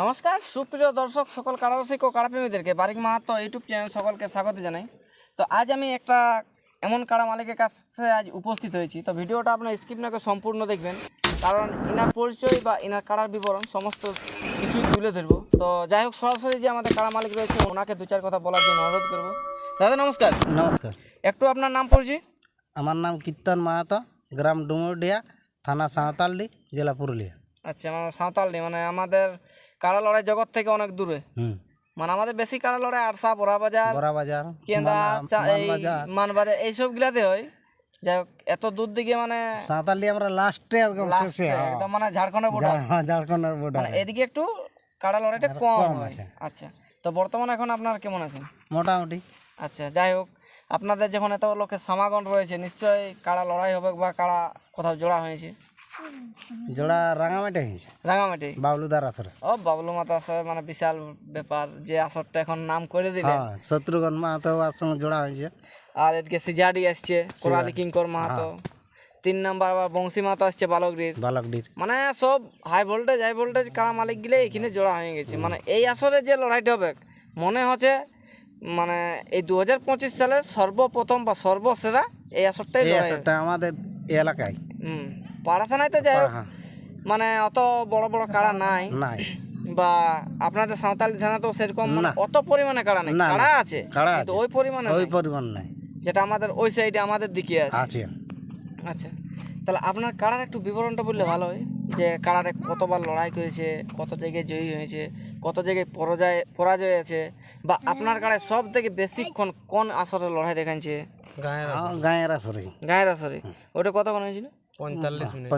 নমস্কার সুপ্রিয় দর্শক সকল কারারসিক ও কারাপ্রেমীদেরকে বারিক মাহাতো ইউটিউব চ্যানেল সকলকে স্বাগত জানাই। তো আজ আমি একটা এমন কারা মালিকের কাছে আজ উপস্থিত হয়েছি। তো ভিডিওটা আপনার স্কিপ নাকে সম্পূর্ণ দেখবেন কারণ ইনার পরিচয় বা ইনার কারার বিবরণ সমস্ত কিছুই তুলে ধরবো। তো যাই হোক সরাসরি যে আমাদের কারা মালিক রয়েছে ওনাকে দু চার কথা বলার জন্য অনুরোধ করব। দাদা নমস্কার। নমস্কার। একটু আপনার নাম পড়ছি আমার নাম কীর্তন মাহাতো গ্রাম ডুমুরডিয়া থানা সাঁওতালডি জেলা পুরুলিয়া। আচ্ছা সাঁওতালনি মানে আমাদের কারা লড়াই জগৎ থেকে অনেক দূরে। মানে আমাদের বেশি কারা লড়াই আরসা বড়া বাজার বড়া বাজার কেন্দা মানা- মানবাজার এইসব গুলাতে হয়। যাই হোক এত দূর দিকে মানে আমরা লাস্টে একদম শেষে হ্যাঁ। একদম মানে ঝাড়খণ্ডের বর্ডার হ্যাঁ, ঝাড়খণ্ডের বর্ডার এদিকে একটু কাড়া লড়াইটা কম কম আছে। আচ্ছা তো বর্তমানে এখন আপনার কেমন আছেন? মোটামুটি। আচ্ছা যাই হোক আপনাদের যখন এত লোকের সমাগম রয়েছে নিশ্চয়ই কাড়া লড়াই হবে বা কাড়া কোথাও জোড়া হয়েছে? জোড়া রাঙামাটি হয়েছে। রাঙামাটি? বাবলুদার আসরে। ও বাবলু মাতা আসলে মানে বিশাল ব্যাপার যে আসরটা এখন নাম করে দিলেন হ্যাঁ শত্রুঘ্ন মাহাতো সঙ্গে জোড়া হয়েছে। আর এদিকে সিজাডি আসছে কোরালি কিঙ্কর মাহাতো। তিন নাম্বার আবার বংশী মাহাতো আসছে বালকডির। বালকডির। মানে সব হাই ভোল্টেজ হাই ভোল্টেজ কারা মালিক গিলে এখানে জোড়া হয়ে গেছে। মানে এই আসরে যে লড়াইটা হবে মনে হচ্ছে মানে এই দু হাজার পঁচিশ সালের সর্বপ্রথম বা সর্বসেরা এই আসরটাই এই আসরটা আমাদের এলাকায়। হুম। পাড়াথানায় তো যাই হোক মানে অত বড় বড় কাড়া নাই। নাই। বা আপনাদের সাঁওতালি থানা তো সেরকম মানে অত পরিমাণে কাড়া নেই। কাড়া আছে কাড়া আছে। ওই পরিমাণে ওই পরিমাণ নাই। যেটা আমাদের ওই সাইডে আমাদের দিকে আছে। আছে। আচ্ছা। তাহলে আপনার কাড়ার একটু বিবরণটা বললে ভালো হয় যে কাড়ারে কতবার লড়াই করেছে কত জায়গায় জয়ী হয়েছে কত জায়গায় পরাজয় পরাজয় আছে বা আপনার কাড়ায় সব থেকে বেশিক্ষণ কোন আসরে লড়াই দেখাচ্ছে গাঁয়ের আসরে। গায়ের আসরে। ওটা কতক্ষণ হয়েছিল? পঁয়তাল্লিশ মিনিট।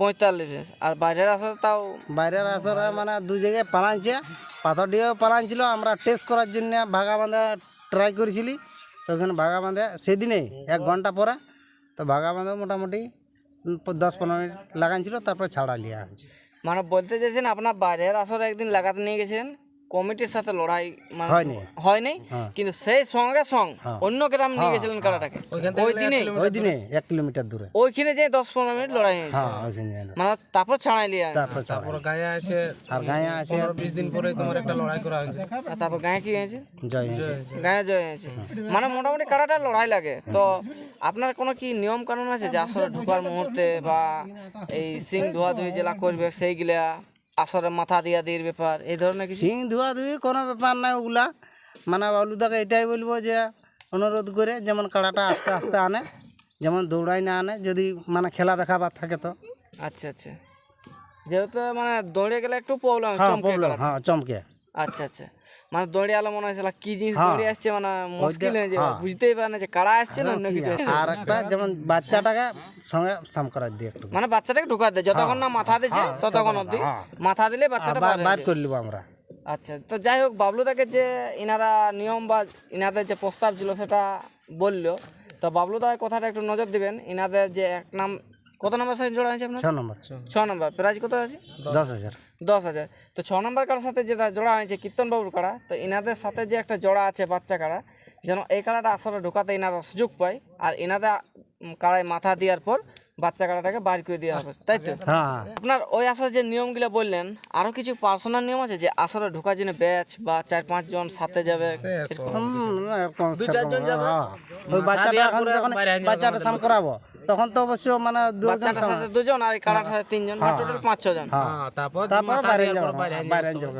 পঁয়তাল্লিশ মিনিট। আর বাইরের আসরে তাও? বাইরের আসরে মানে দু জায়গায় পালাইছে পাথরডিও পালাইছিল আমরা টেস্ট করার জন্য ভাগা বাঁধা ট্রাই করেছিলি। তো ওখানে ভাগা বাঁধে সেদিনে এক ঘণ্টা পরে তো ভাগা বাঁধে মোটামুটি দশ পনেরো মিনিট লাগাইছিল তারপর ছাড়া লিয়া হয়েছে। মানে বলতে চাইছেন আপনার বাইরের আসরে একদিন লাগাতে নিয়ে গেছেন? কমিটির সাথে লড়াই মানে হয়নি হ্যাঁ। কিন্তু সেই সঙ্গে সং অন্য গ্রাম নিয়ে গেছিলেন কাড়াটাকে ওই দিনে ওই দিনে এক কিলোমিটার দূরে। ওইখানে যে দশ পনেরো মিনিট লড়াই হয়েছে। হ্যাঁ ওইখানে মানে তারপর ছাড়াই লিয়ে। তারপর গায়ে আছে আর গায়ে আছে বিশ দিন পরে তোমার একটা লড়াই করা হয়েছে। আর তারপর গায়ে কি হয়েছে? জয় হয়েছে। গায়ে জয় হয়েছে। মানে মোটামুটি কাড়াটা লড়াই লাগে। তো আপনার কোনো কি নিয়ম কানুন আছে যে আসলে ঢোকার মুহূর্তে বা এই সিং ধোয়া ধুই জেলা করবে সেইগুলা? আসরে মাথা দিয়া দিয়ে ব্যাপার এই ধরনের কিছু? সিং ধোয়া ধুয়ে কোনো ব্যাপার নাই ওগুলা। মানে বাবলুদাকে এটাই বলব যে অনুরোধ করে যেমন কাড়াটা আস্তে আস্তে আনে যেমন দৌড়াই না আনে যদি মানে খেলা দেখাবার থাকে তো। আচ্ছা আচ্ছা। যেহেতু মানে দৌড়ে গেলে একটু প্রবলেম হ্যাঁ প্রবলেম হ্যাঁ চমকে। আচ্ছা আচ্ছা। মানে দৌড়ে আলো মনে হয়েছিল কি জিনিস দৌড়ে আসছে মানে মুশকিল হয়ে যাবে হ্যাঁ। বুঝতেই পারে না যে কারা আসছে না অন্য কিছু আর? একটা যেমন বাচ্চাটাকে সঙ্গে সাম করার দিই একটু। মানে বাচ্চাটাকে ঢুকা দেয় যতক্ষণ না মাথা দিচ্ছে ততক্ষণ অবধি মাথা দিলে বাচ্চাটা বার করে নিবো আমরা। আচ্ছা তো যাই হোক বাবলুদাকে যে ইনারা নিয়ম বা ইনাদের যে প্রস্তাব ছিল সেটা বলল। তো বাবলুদার কথাটা একটু নজর দিবেন। ইনাদের যে এক নাম কত নম্বর সাইজ জোড়া হয়েছে আপনার? ছ নম্বর। ছ নম্বর। প্রাইজ কত আছে? দশ। হাজার। দশ হাজার। তো ছ নম্বর কারার সাথে যেটা জোড়া হয়েছে? কীর্তনবাবুর কাড়া। তো ইনাদের সাথে যে একটা জোড়া আছে বাচ্চা কাড়া যেন এই কাড়াটা আসলে ঢোকাতে ইনারা সুযোগ পায় আর ইনাদের উম, কাড়ায় মাথা দেওয়ার পর বাচ্চা কাড়াটাকে বাইর করে দেওয়া হবে। তাই তো? হ্যাঁ হ্যাঁ। আপনার ওই আসলে যে নিয়মগুলো বললেন আরও কিছু পার্সোনাল নিয়ম আছে যে আসলে ঢোকার জন্য ব্যাচ বা চার পাঁচ জন সাথে যাবে? হ্যাঁ। ওই বাচ্চাটা এখন যখন বাচ্চাটা সাম করাবো। তখন তো অবশ্য মানে দুজন সাথে দুজন আর কাড়াটার সাথে তিনজন মানে টোটাল পাঁচ ছ জন হ্যাঁ তারপর তারপর বাইরে যাব বাইরে যাব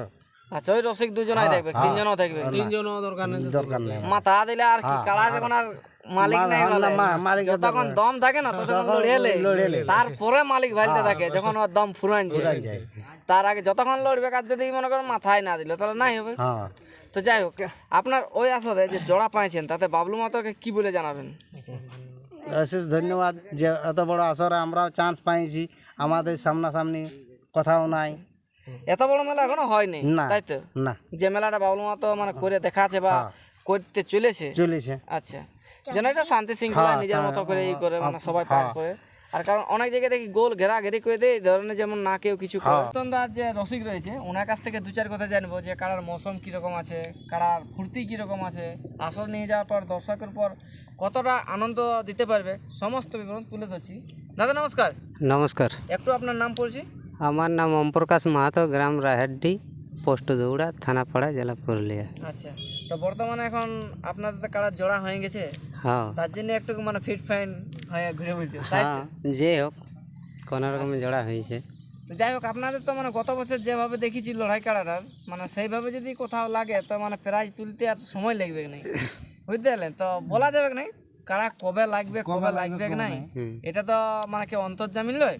আচ্ছা ওই রসিক দুজনাই দেখবে তিনজনও থাকবে তিনজনও দরকার নেই দরকার নেই। মাথা দিলে আর কি কাড়া যখন আর মালিক নেই মালিক যতক্ষণ দম থাকে না ততক্ষণ লড়েলে। তারপরে মালিক ভাইতে থাকে যখন ওর দম ফুরান যায়। তার আগে যতক্ষণ লড়বে কাজ যদি মনে করেন মাথায় না দিল তাহলে নাই হবে। হ্যাঁ। তো যাই হোক আপনার ওই আসলে যে জোড়া পাইছেন তাতে বাবলু মাতাকে কি বলে জানাবেন? অশেষ ধন্যবাদ যে এত বড় আসরে আমরাও চান্স পাইছি। আমাদের সামনাসামনি কথাও নাই। এত বড় মেলা এখনও হয়নি না তাই তো? না। যে মেলাটা বাবলু মাতো মানে করে দেখাচ্ছে বা করতে চলেছে? চলেছে। আচ্ছা। যেন এটা শান্তি শৃঙ্খলা নিজের মতো করে ই করে মানে সবাই পার করে। আর কারণ অনেক জায়গায় দেখি গোল ঘেরা ঘেরি করে দেয় এই ধরনের যেমন না কেউ কিছু করে। রতনদার যে রসিক রয়েছে ওনার কাছ থেকে দু চার কথা জানব যে কারার মৌসুম কীরকম আছে কারার ফুর্তি কীরকম আছে আসর নিয়ে যাওয়ার পর দর্শকের পর কতটা আনন্দ দিতে পারবে সমস্ত বিবরণ তুলে ধরছি। দাদা নমস্কার। নমস্কার। একটু আপনার নাম পড়ছি। আমার নাম ওম প্রকাশ মাহাতো গ্রাম রাহেড্ডি পোস্ট দৌড়া থানাপাড়া জেলা পুরুলিয়া। আচ্ছা। তো বর্তমানে এখন আপনাদের তো কাড়া জোড়া হয়ে গেছে হ্যাঁ। তার জন্য একটু মানে ফিট ফাইন হয়ে ঘুরে বলছে হ্যাঁ যে হোক কোনো রকম জোড়া হয়েছে। তো যাই হোক আপনাদের তো মানে গত বছর যেভাবে দেখেছি লড়াই কাড়াটার মানে সেইভাবে যদি কোথাও লাগে তো মানে প্রাইজ তুলতে আর সময় লাগবে না বুঝতে পারলেন? তো বলা যাবে না কারা কবে লাগবে কবে লাগবে নাই? এটা তো মানে কি অন্তর্জামিন লয়?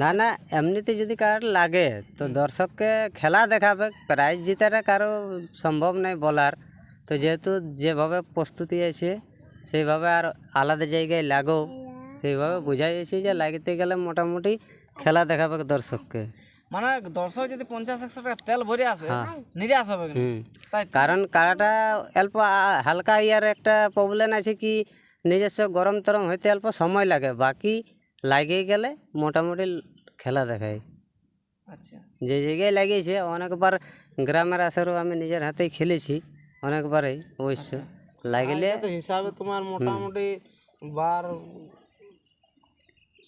না না এমনিতে যদি কার লাগে তো দর্শককে খেলা দেখাবে প্রাইজ জিতাটা কারও সম্ভব নয় বলার। তো যেহেতু যেভাবে প্রস্তুতি আছে সেইভাবে আর আলাদা জায়গায় লাগো সেইভাবে বোঝাই যাচ্ছে যে লাগতে গেলে মোটামুটি খেলা দেখাবে দর্শককে। মানে দর্শক যদি পঞ্চাশ একশো টাকা তেল ভরে আসে নিরাশ হবে? কারণ কারাটা অল্প হালকা ইয়ার একটা প্রবলেম আছে কি নিজস্ব গরম তরম হইতে অল্প সময় লাগে। বাকি লাগে গেলে মোটামুটি খেলা দেখায়। আচ্ছা। যে জায়গায় লাগিয়েছে অনেকবার গ্রামের আসরেও আমি নিজের হাতেই খেলেছি অনেকবারই অবশ্য। লাগলে তো হিসাবে তোমার মোটামুটি বার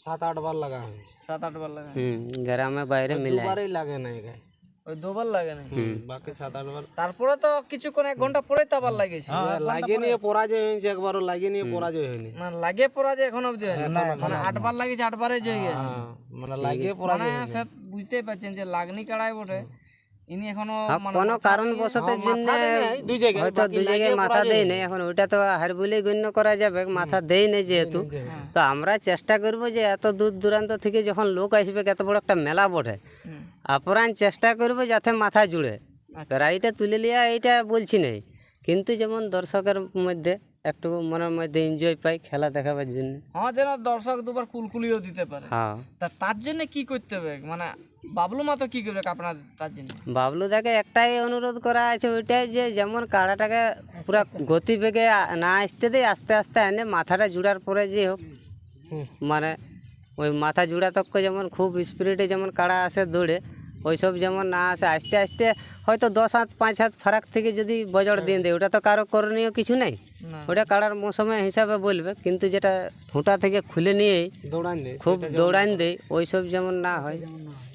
সাত আট বার লাগা হয়েছে। সাত আট বার লাগে হুম গ্রামে বাইরে মিলে দুবারই লাগে না এখানে ওই দুবার লাগে না বাকি সাত আট তারপরে তো কিছুক্ষণ এক ঘণ্টা পরে তো আবার লাগিয়েছে। লাগিয়ে নিয়ে পরাজয় হয়েছে একবারও লাগিয়ে নিয়ে পরাজয় হয়নি। মানে লাগে পড়া যে এখন অব্দি হয়নি। মানে আটবার লাগিয়েছে আটবারে জয় গেছে। হ্যাঁ, মানে লাগিয়ে মানে পরাজয় সে বুঝতেই পারছেন যে লাগনি কাড়াই বটে। ইনি এখনও মানে কোনো কারণবশত জন্য দুই জায়গায় হয়তো দুই জায়গায় মাথা দেয় নেই। এখন ওইটা তো হার বলেই গণ্য করা যাবে মাথা দেই নেই যেহেতু। তো আমরা চেষ্টা করব যে এত দূর দূরান্ত থেকে যখন লোক আসবে এত বড় একটা মেলা বটে। আপ্রাণ চেষ্টা করব যাতে মাথা জুড়ে। রাইটা তুলে লিয়া এইটা বলছি নাই। কিন্তু যেমন দর্শকের মধ্যে একটু মনের মধ্যে এনজয় পাই খেলা দেখাবার জন্য। হ্যাঁ যেন দর্শক দুবার কুলকুলিও দিতে পারে। হ্যাঁ। তা তার জন্য কি করতে হবে? মানে বাবলু মা তো কি করবে আপনার তার জন্য? বাবলু দাকে একটাই অনুরোধ করা আছে ওইটাই যে যেমন কাড়াটাকে পুরা গতিবেগে না আসতে দেয় আস্তে আস্তে এনে মাথাটা জুড়ার পরে যে হোক। মানে ওই মাথা জুড়া তক্ক যেমন খুব স্পিডে যেমন কাড়া আসে দৌড়ে ওইসব যেমন না আসে আস্তে আস্তে হয়তো দশ হাত পাঁচ হাত ফারাক থেকে যদি বজর দিয়ে দেয় ওটা তো কারও করণীয় কিছু নেই। ওটা কাড়ার মৌসুমে হিসাবে বলবে কিন্তু যেটা ঠোঁটা থেকে খুলে নিয়েই দৌড়ান দিয়ে খুব দৌড়ান দেয় ওইসব যেমন না হয়।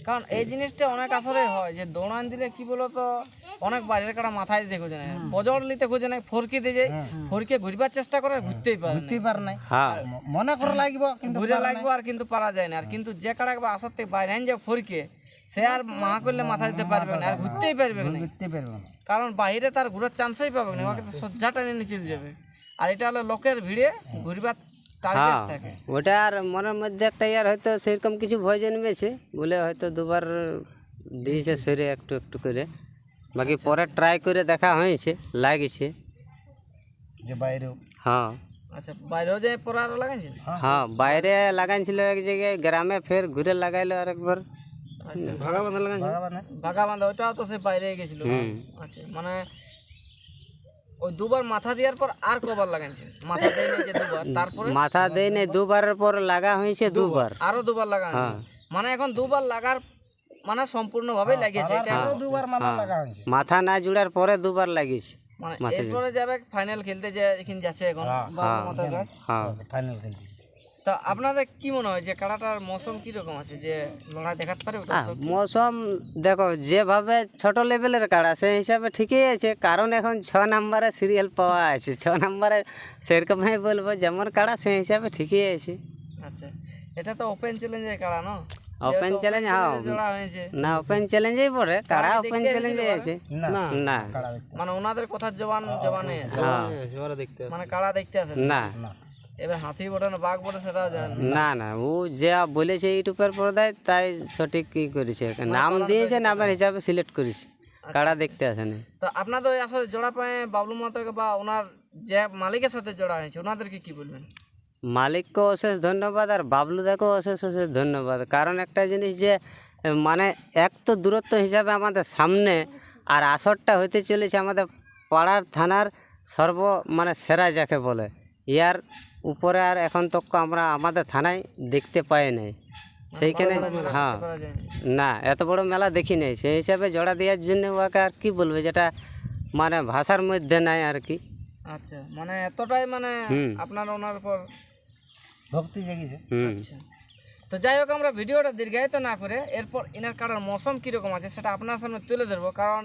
কারণ এই জিনিসটা অনেক আসরে হয় যে দৌড়ান দিলে কি বলতো অনেক বাইরের কাটা মাথায় দিতে খোঁজে না বজর নিতে খোঁজে না ফরকি দিয়ে যায় ফরকে ঘুরবার চেষ্টা করে ঘুরতেই পারে না। দিতে পার নাই হ্যাঁ। মনে করে লাগবে কিন্তু ঘুরে লাগবে আর কিন্তু পারা যায় না। আর কিন্তু যে কাটা থেকে বাইরে যায় ফরকে সে আর মা করলে মাথা দিতে পারবে না আর ঘুরতেই পারবে না। দিতে পারবে না। কারণ বাইরে তার ঘুরার চান্সই পাবে না ওকে তো সজ্জাটা নিয়ে চলে যাবে। আর এটা হলো লোকের ভিড়ে ঘুরবার টার্গেট হ্যাঁ থাকে। ওটা আর মনের মধ্যে একটা ইয়ার হয়তো সেরকম কিছু ভয় জন্মেছে বলে হয়তো দুবার দিয়েছে শরীরে একটু একটু করে। বাকি পরে ট্রাই করে দেখা হয়েছে লাগেছে। যে বাইরেও। হ্যাঁ। আচ্ছা বাইরেও যে পড়া আরও লাগাইছেন হ্যাঁ বাইরে লাগাইছিল এক জায়গায় গ্রামে ফের ঘুরে লাগাইলো আরেকবার। আচ্ছা। ভাগা বাঁধা ওটাও তো সে বাইরে গেছিল। আচ্ছা মানে ওই দুবার মাথা দেওয়ার পর আর কবার লাগাইছেন মাথা দেয় না যে দুবার তারপরে? মাথা দেয় নাই দুবারের পর লাগা হয়েছে দুবার আরও দুবার লাগাইছেন মানে এখন দুবার লাগার মানে সম্পূর্ণভাবে লাগিয়েছে এটা দুবার লাগা হয়েছে। মাথা না জুড়ার পরে দুবার লাগিয়েছে। মানে এরপরে যাবে ফাইনাল খেলতে যে এখানে যাচ্ছে এখন মাথার গাছ হ্যাঁ। ফাইনাল খেলতে। তা আপনাদের কি মনে হয় যে কাড়াটার মৌসুম কি রকম আছে? যে লড়াই দেখাতে পারে মৌসুম দেখো যেভাবে ছোট লেভেলের কাড়া সেই হিসাবে ঠিকই আছে। কারণ এখন ছ নাম্বারে সিরিয়াল পাওয়া আছে। ছ নাম্বারে সেরকমই বলব যেমন কাড়া সেই হিসাবে ঠিকই আছে। আচ্ছা এটা তো ওপেন চ্যালেঞ্জের কাড়া না? ওপেন চ্যালেঞ্জ হ্যাঁ। হয়েছে। না ওপেন চ্যালেঞ্জেই পড়ে কাড়া ওপেন চ্যালেঞ্জে আছে। না? না মানে ওনাদের কথার জবান জবানে আছে। দেখতে মানে কাড়া দেখতে আসে না। না। এবার হাতি বটে না বাঘ বটে সেটাও জানেন। না। ও যা বলেছে ইউটিউবের পর্দায় তাই সঠিক কি করেছে। নাম দিয়েছে নামের হিসাবে সিলেক্ট করেছে। কাড়া দেখতে আসে না। তো আপনাদের ওই আসলে জোড়া পায়ে বাবলু মাতাকে বা ওনার যে মালিকের সাথে জোড়া হয়েছে ওনাদেরকে কি বলবেন? মালিককে অশেষ ধন্যবাদ আর বাবলুদাকেও অশেষ অশেষ ধন্যবাদ। কারণ একটা জিনিস যে মানে এক তো দূরত্ব হিসাবে আমাদের সামনে আর আসরটা হতে চলেছে আমাদের পাড়ার থানার সর্ব মানে সেরা যাকে বলে ইয়ার উপরে আর এখন তো আমরা আমাদের থানায় দেখতে পাই নাই। সেইখানে হ্যাঁ। না। এত বড় মেলা দেখি নাই। সেই হিসাবে জড়া দেওয়ার জন্য ওকে আর কি বলবে যেটা মানে ভাষার মধ্যে নাই আর কি। আচ্ছা মানে এতটাই মানে আপনার ওনার উপর ভক্তি জেগেছে। আচ্ছা। তো যাই হোক আমরা ভিডিওটা দীর্ঘায়িত না করে এরপর এনার কাড়ার মৌসুম কীরকম আছে সেটা আপনার সামনে তুলে ধরবো কারণ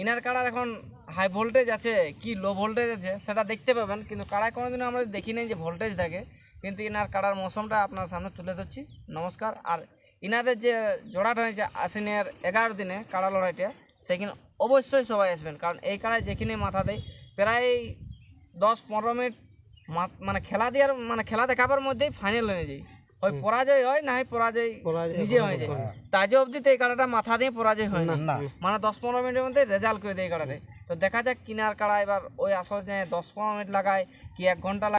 ইনার কাড়ার এখন হাই ভোল্টেজ আছে, কি লো ভোল্টেজ আছে, সেটা দেখতে পাবেন, কিন্তু কাড়ায় কোনোদিনও আমরা দেখি নাই যে ভোল্টেজ থাকে, কিন্তু ইনার কাড়ার মৌসুমটা আপনার সামনে তুলে ধরছি। নমস্কার, আর ইনাদের যে জোড়াটা হয়েছে আশ্বিনের এগারো দিনে কাড়া লড়াইটা, সেখানে অবশ্যই সবাই আসবেন, কারণ এই কাড়ায় যেখানে মাথা দেয়, প্রায় দশ পনেরো মিনিট মানে খেলা দেওয়ার মানে খেলা দেখাবার মধ্যেই ফাইনাল হয়ে যায়। ওই পরাজয় হয় না হয় পরাজয় নিজে হয়ে যায় তাজে অবধি তো এই কাড়াটা মাথা দিয়ে পরাজয় হয় না। মানে দশ পনেরো মিনিটের মধ্যে রেজাল্ট করে দেয় এই কাড়াতে তো দেখা যাক কিনার কাড়া এবার ওই আসর যে দশ পনেরো মিনিট লাগায় কি এক ঘণ্টা